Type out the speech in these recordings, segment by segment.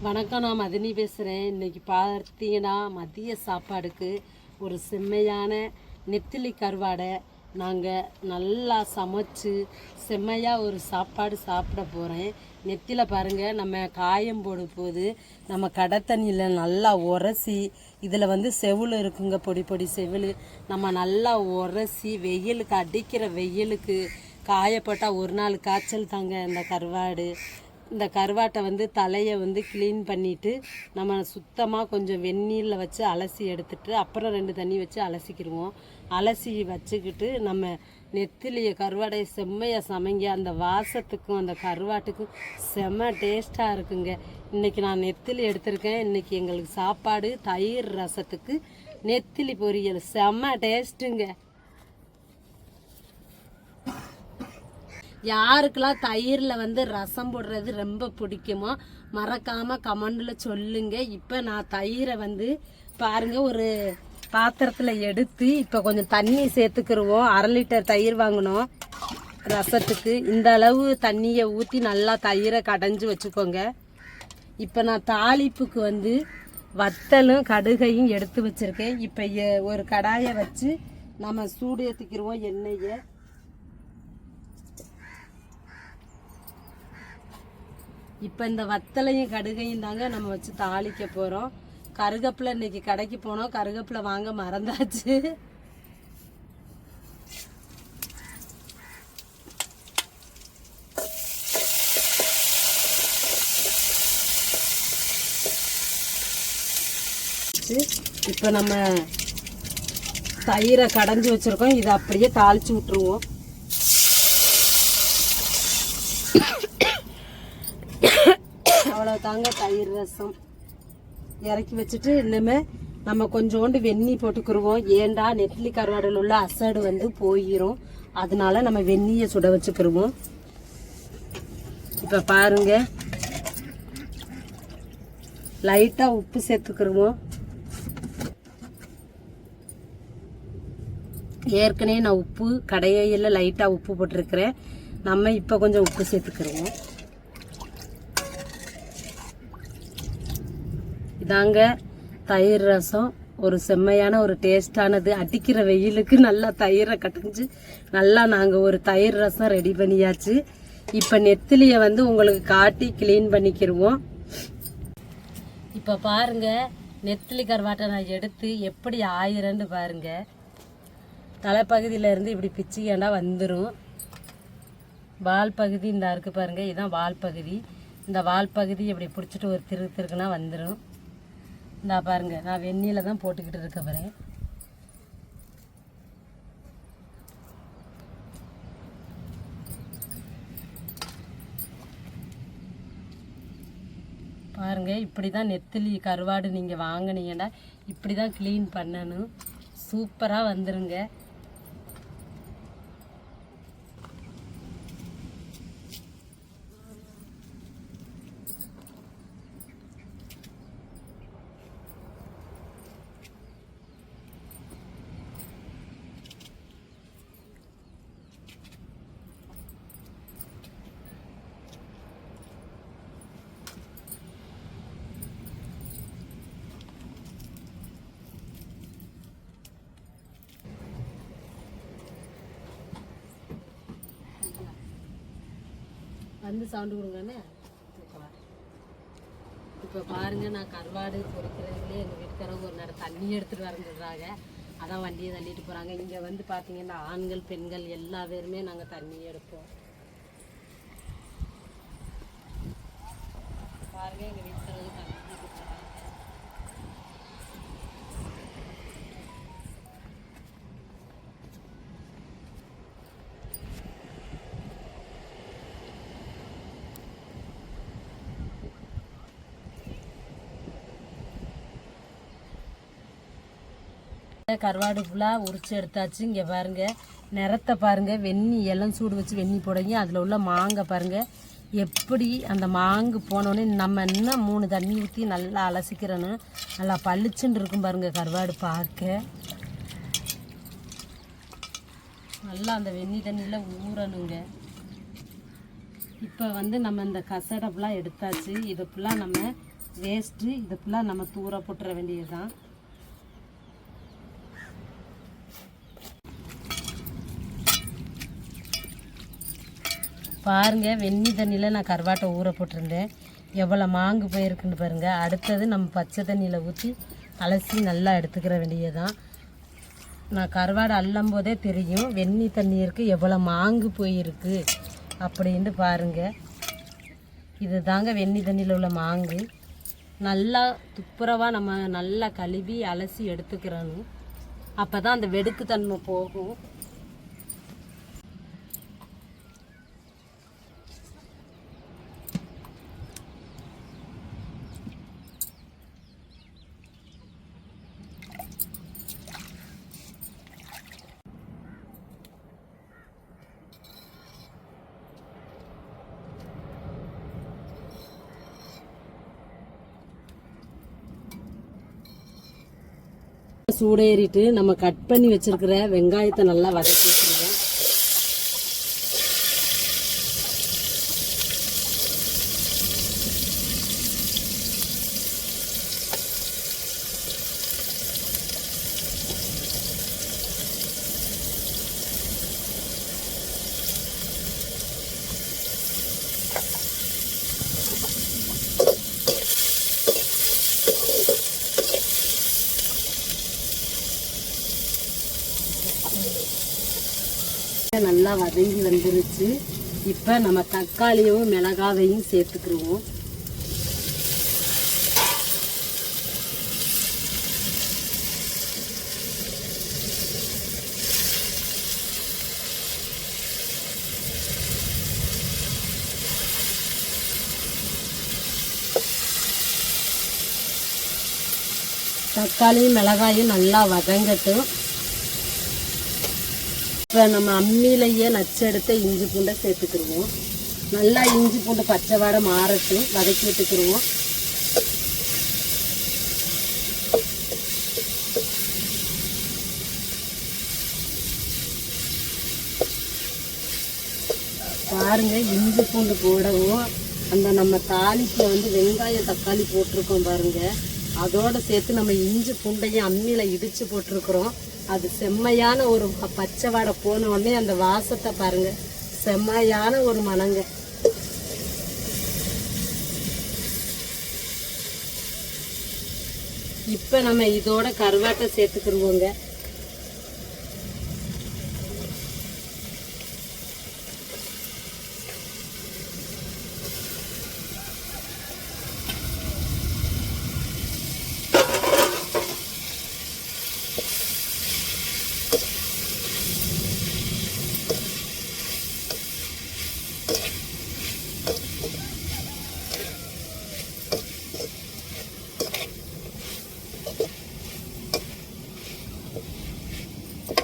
வணக்கம் நான் மதினி பேசுகிறேன் இன்றைக்கி பார்த்தீங்கன்னா மதிய சாப்பாடுக்கு ஒரு செம்மையான நெத்திலி கருவாடை நாங்கள் நல்லா சமைச்சு செம்மையாக ஒரு சாப்பாடு சாப்பிட போகிறேன் நெத்தில பாருங்கள் நம்ம காயம் போடு போது நம்ம கடை தண்ணியில் நல்லா உரசி இதில் வந்து செவில் இருக்குங்க பொடி பொடி செவில் நம்ம நல்லா உரசி வெயிலுக்கு அடிக்கிற வெயிலுக்கு காயப்பட்டால் ஒரு நாள் காய்ச்சல் தாங்க இந்த கருவாடு. இந்த கருவாட்டை வந்து தலையை வந்து க்ளீன் பண்ணிவிட்டு நம்ம சுத்தமாக கொஞ்சம் வெந்நீரில் வச்சு அலசி எடுத்துட்டு அப்புறம் ரெண்டு தண்ணி வச்சு அலசிக்கிடுவோம் அலசி வச்சுக்கிட்டு நம்ம நெத்திலியை கருவாடை செம்மையாக சமைங்க. அந்த வாசத்துக்கும் அந்த கருவாட்டுக்கும் செம்ம டேஸ்ட்டாக இருக்குங்க. இன்றைக்கி நான் நெத்திலி எடுத்திருக்கேன். இன்றைக்கி எங்களுக்கு சாப்பாடு தயிர் ரசத்துக்கு நெத்திலி பொரியல். செம்ம டேஸ்ட்டுங்க யாருக்கெல்லாம் தயிரில் வந்து ரசம் போடுறது ரொம்ப பிடிக்குமோ மறக்காமல் கமெண்டில் சொல்லுங்க. இப்போ நான் தயிரை வந்து பாருங்கள் ஒரு பாத்திரத்தில் எடுத்து இப்போ கொஞ்சம் தண்ணி சேர்த்துக்கிருவோம். அரை லிட்டர் தயிர் வாங்கினோம் ரசத்துக்கு. இந்த அளவு தண்ணியை ஊற்றி நல்லா தயிரை கடைஞ்சி வச்சுக்கோங்க. இப்போ நான் தாளிப்புக்கு வந்து வத்தலும் கடுகையும் எடுத்து வச்சுருக்கேன். இப்போ ஒரு கடாயை வச்சு நம்ம சூடு ஏற்றிக்கிருவோம் எண்ணெயை. இப்போ இந்த வத்தலையும் கடுகையும் தாங்க நம்ம வச்சு தாளிக்க போகிறோம் கருகப்பில் இன்னைக்கு கடைக்கு போனோம். கருகப்பில் வாங்க மறந்தாச்சு. இப்போ நம்ம தயிரை கடைஞ்சி வச்சுருக்கோம். இதை அப்படியே தாளிச்சு விட்டுருவோம். தாங்க தயிர் ரசம். இறக்கி வச்சுட்டு இன்னுமே நம்ம கொஞ்சோண்டு வெந்நி போட்டுக்கிருவோம். ஏண்டா நெட்லி கருவாடில் உள்ள அசடு வந்து போயிடும் அதனால நம்ம வெந்நியை சுட வச்சுக்கிருவோம். இப்போ பாருங்க. லைட்டாக உப்பு சேர்த்துக்கிருவோம். ஏற்கனவே நான் உப்பு கடையில் லைட்டாக உப்பு போட்டிருக்கிறேன். நம்ம இப்போ கொஞ்சம் உப்பு சேர்த்துக்கிருவோம். இதாங்க தயிர் ரசம். ஒரு செம்மையான ஒரு டேஸ்டானது. அடிக்கிற வெயிலுக்கு நல்லா தயிரை கடைஞ்சு நல்லா நாங்கள் ஒரு தயிர் ரசம் ரெடி பண்ணியாச்சு. இப்போ நெத்திலியை வந்து உங்களுக்கு காட்டி க்ளீன் பண்ணிக்கிடுவோம் இப்போ பாருங்கள் நெத்திலி கருவாட்டை நான் எடுத்து எப்படி ஆயிரன்னு பாருங்கள் தலைப்பகுதியிலேருந்து இப்படி பிச்சுக்கேண்டா வந்துடும் வால் பகுதி இந்த இருக்குது பாருங்கள் இதுதான் வால் பகுதி. இந்த வால் பகுதி இப்படி பிடிச்சிட்டு ஒரு திரு திருக்குனா வந்துடும் இந்தா பாருங்க நான் வெந்நில தான் போட்டுக்கிட்டு இருக்க போகிறேன் பாருங்க இப்படி தான் நெத்திலி கருவாடு நீங்கள் வாங்கினீங்கன்னா இப்படி தான் க்ளீன் பண்ணணும். சூப்பராக வந்துருங்க. வந்து சவுண்டு கொடுங்கண்ணே. இப்போ பாருங்க நான் கருவாடு பொரிக்கிறதுலேயே எங்கள் வீட்டுக்காரங்க ஒரு நேரம் தண்ணி எடுத்துகிட்டு வரேன்னு சொல்கிறாங்க அதான் வண்டியை தள்ளிட்டு போகிறாங்க இங்கே வந்து பார்த்தீங்கன்னா ஆண்கள் பெண்கள் எல்லா பேருமே நாங்கள் தண்ணி எடுப்போம். பாருங்க எங்கள் வீட்டுக்காரங்க தண்ணி கொடுக்குறாங்க கருவாடு ஃபுல்லாக உரிச்சு எடுத்தாச்சு. இங்கே பாருங்க நிறத்தை பாருங்க. வெந்நி எல்லாம் சூடு வச்சு வெந்நி போடுங்க அதில் உள்ள மாங்காய் பாருங்க. எப்படி அந்த மாங்கு போனோடனே நம்ம இன்னும் மூணு தண்ணி ஊற்றி நல்லா அலசிக்கிறோன்னு நல்லா பளிச்சுன்னு இருக்கும் பாருங்க கருவாடு பார்க்க. நல்லா அந்த வெந்நி தண்ணியில் ஊறணுங்க. இப்போ வந்து நம்ம இந்த கசடை ஃபுல்லாக எடுத்தாச்சு. இதை ஃபுல்லாக நம்ம வேஸ்ட்டு இதை ஃபுல்லாக நம்ம தூர போட்டுற வேண்டியது தான் பாருங்க வெந்நி தண்ணியில் நான் கருவாட்டை ஊற போட்டிருந்தேன். எவ்வளோ மாங்கு போயிருக்குன்னு பாருங்கள் அடுத்தது நம்ம பச்சை தண்ணியில் ஊற்றி அலசி நல்லா எடுத்துக்கிற வேண்டியதான் நான் கருவாடை அள்ளும் போதே தெரியும் வெந்நி தண்ணியிருக்கு எவ்வளோ மாங்கு போயிருக்கு அப்படின்ட்டு பாருங்கள் இது தாங்க வெந்நி தண்ணியில் உள்ள மாங்கு. நல்லா துப்புரவாக நம்ம நல்லா கழுவி அலசி எடுத்துக்கிறணும். அப்போ தான் அந்த வெடுக்கு தன்மை போகும். சூடேறிட்டு நம்ம கட் பண்ணி வச்சிருக்கிற வெங்காயத்தை நல்லா வதக்கி வச்சிருக்கோம் நல்லா வதங்கி வந்துருச்சு. இப்போ நம்ம தக்காளியும் மிளகாவையும் சேர்த்துக்கிருவோம். தக்காளியும் மிளகாயும் நல்லா வதங்கட்டும். இப்போ நம்ம அம்மியிலேயே நச்செடுத்த இஞ்சி பூண்டை சேர்த்துக்கிடுவோம் நல்லா இஞ்சி பூண்டு பச்சை வாடை மாறட்டும் வதக்கி விட்டுக்கிடுவோம் பாருங்க இஞ்சி பூண்டு போடவும் அந்த நம்ம தாளிக்கு வந்து வெங்காயம் தக்காளி போட்டிருக்கோம் பாருங்க. அதோட சேர்த்து நம்ம இஞ்சி பூண்டையும் அம்மியில் இடித்து போட்டிருக்கிறோம். அது செம்மையான ஒரு பச்சை வாடை போன உடனே அந்த வாசத்தை பாருங்க. செம்மையான ஒரு மனங்க இப்போ நம்ம இதோட கருவாட்டை சேர்த்துக்கிருவோங்க.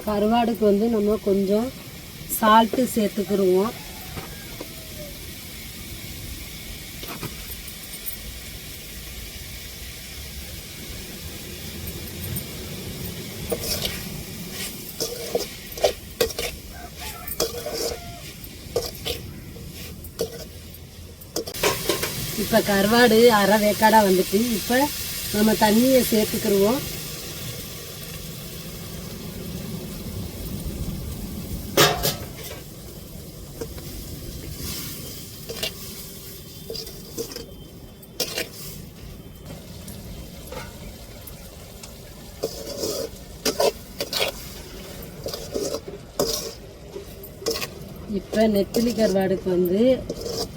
கருவாடுக்கு வந்து நம்ம கொஞ்சம் சால்ட்டு சேர்த்துக்கிருவோம். இப்போ கருவாடு அரை வேக்காடாக வந்துட்டு இப்போ நம்ம தண்ணியை சேர்த்துக்கிடுவோம் இப்போ நெத்திலி கருவாடுக்கு வந்து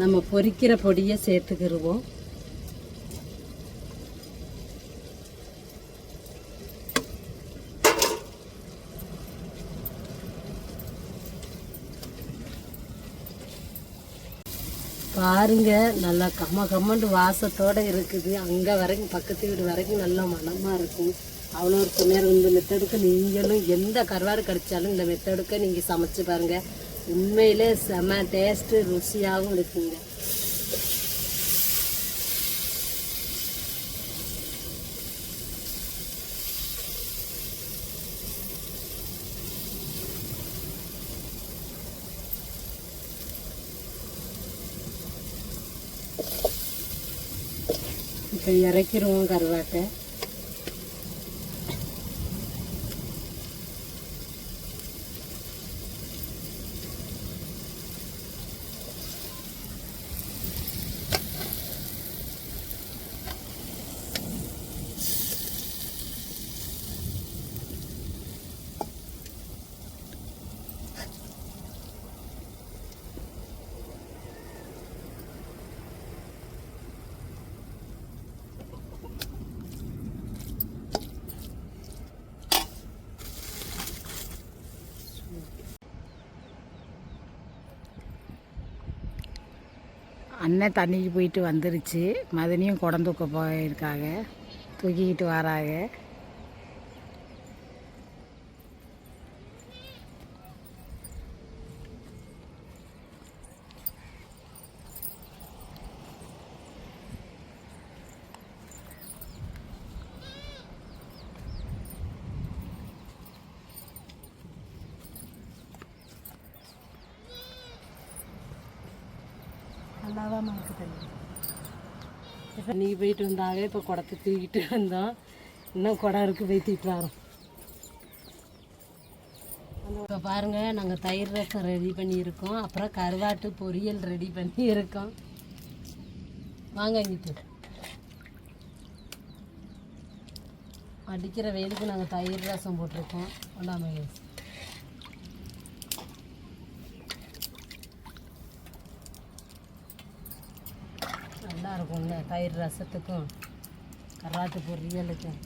நம்ம பொரிக்கிற பொடியை சேர்த்துக்கிருவோம். பாருங்க நல்லா கம்ம கம்மண்டு வாசத்தோட இருக்குது. அங்கே வரைக்கும் பக்கத்து வீடு வரைக்கும் நல்லா மனமாக இருக்கும். அவ்வளோ ஒரு நேரம் இந்த மெத்தடுக்கு நீங்களும் எந்த கருவாடு கிடைச்சாலும் இந்த மெத்தடுக்க நீங்கள் சமைச்சு பாருங்கள் உண்மையில் செம டேஸ்ட்டு ருசியாகவும் இருக்குங்க. இப்போ இறக்கிடுவோம் கருவாட்டை. அண்ணன் தண்ணிக்கு போயிட்டு வந்துருச்சு. மதனியும் குடம் தூக்க போயிருக்காங்க. தூக்கிக்கிட்டு வராங்க. இப்போ நீ போயிட்டு வந்தாங்க இப்போ குடத்தை தூக்கிட்டு வந்தோம் இன்னும் குடம் இருக்குது போய் தூக்கிட்டு வரோம். இப்போ பாருங்கள் நாங்கள் தயிர் ரசம் ரெடி பண்ணியிருக்கோம். அப்புறம் கருவாட்டு பொரியல் ரெடி பண்ணியிருக்கோம். வாங்க இங்கிட்டு. அடிக்கிற வெயிலுக்கு நாங்கள் தயிர் ரசம் போட்டிருக்கோம். ஒன்றாம் மகேஷ் நல்லா இருக்கும்ல தயிர் ரசத்துக்கும் கராத்து பொரியலுக்கும்.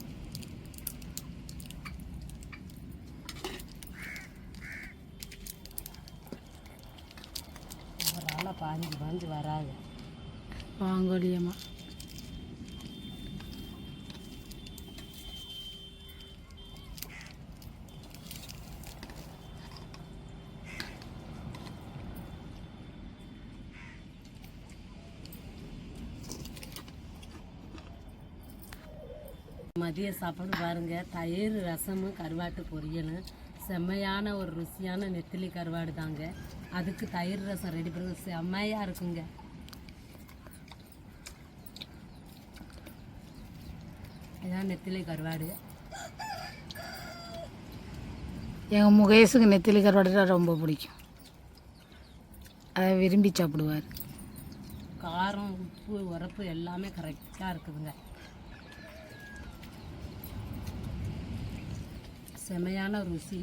ஒரு ஆளாக பாஞ்சு பாஞ்சு வராது வாங்கோலியம்மா. மதிய சாப்பாடு பாருங்க. தயிர் ரசமும் கருவாட்டு பொரியலும் செம்மையான ஒரு ருசியான நெத்திலி கருவாடு தாங்க. அதுக்கு தயிர் ரசம் ரெடி பண்ணுங்க செம்மையா இருக்குங்க. இதான் நெத்திலி கருவாடு. எங்கள் முகேஷுக்கு நெத்திலி கருவாடு ரொம்ப பிடிக்கும். அதை விரும்பி சாப்பிடுவார். காரம் உப்பு உரப்பு எல்லாமே கரெக்டாக இருக்குதுங்க. செமையான ருசி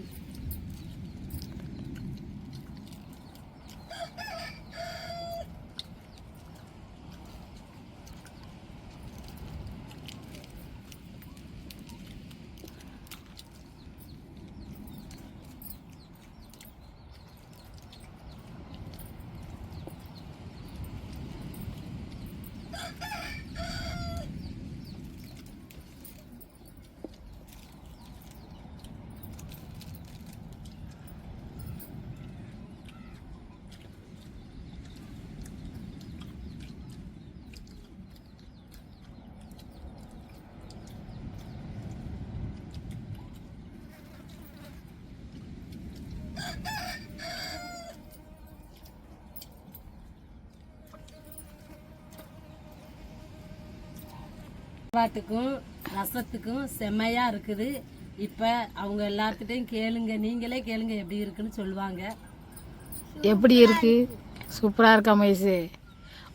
சாப்பாட்டுக்கும் ரசத்துக்கும் செம்மையாக இருக்குது. இப்போ அவங்க எல்லாத்துட்டையும் கேளுங்க. நீங்களே கேளுங்க எப்படி இருக்குன்னு சொல்லுவாங்க. எப்படி இருக்கு? சூப்பராக இருக்கா மகேஷு?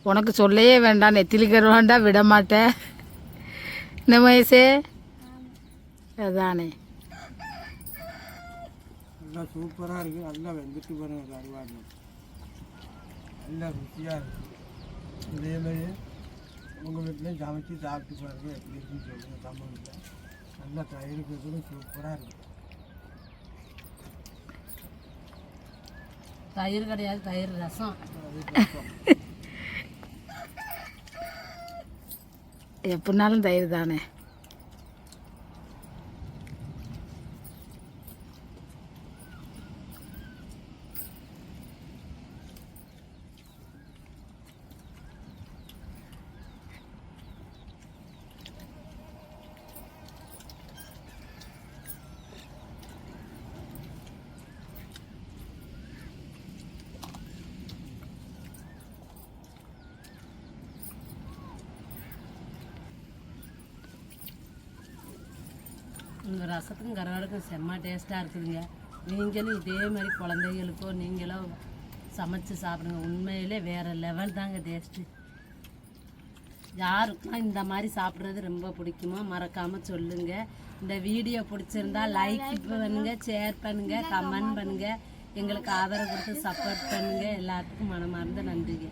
உனக்கு சொல்லவே வேண்டாம். நெத்திலி கருவாண்டா விட மாட்டேன் என்ன மகேஷே? அதானே. நல்லா சூப்பராக இருக்குது நல்லா வெந்துட்டு பாருங்க கருவாடு நல்லா ருசியாக இருக்குது இதே மாதிரி உங்கள் வீட்லேயும் சமைச்சு சாப்பிட்டு பாருங்க எப்படி இருக்குன்னு சொல்லுங்கள் தமிழில் நல்லா தயிருக்கு சூப்பராக இருக்குது தயிர் கிடையாது தயிர் ரசம். எப்படினாலும் தயிர் தானே. இந்த ரசத்துக்கும் கருவாடுக்கும் செம்ம டேஸ்ட்டாக இருக்குதுங்க. நீங்களும் இதே மாதிரி குழந்தைகளுக்கோ நீங்களோ சமைச்சு சாப்பிடுங்க. உண்மையிலே வேறு லெவல் தாங்க டேஸ்ட்டு யாருக்கும் இந்த மாதிரி சாப்பிட்றது ரொம்ப பிடிக்குமோ மறக்காமல் சொல்லுங்கள் இந்த வீடியோ பிடிச்சிருந்தா லைக் பண்ணுங்க ஷேர் பண்ணுங்க கமெண்ட் பண்ணுங்கள் எங்களுக்கு ஆதரவு கொடுத்து சப்போர்ட் பண்ணுங்கள் எல்லாத்துக்கும் மனமார்ந்த நன்றிங்க.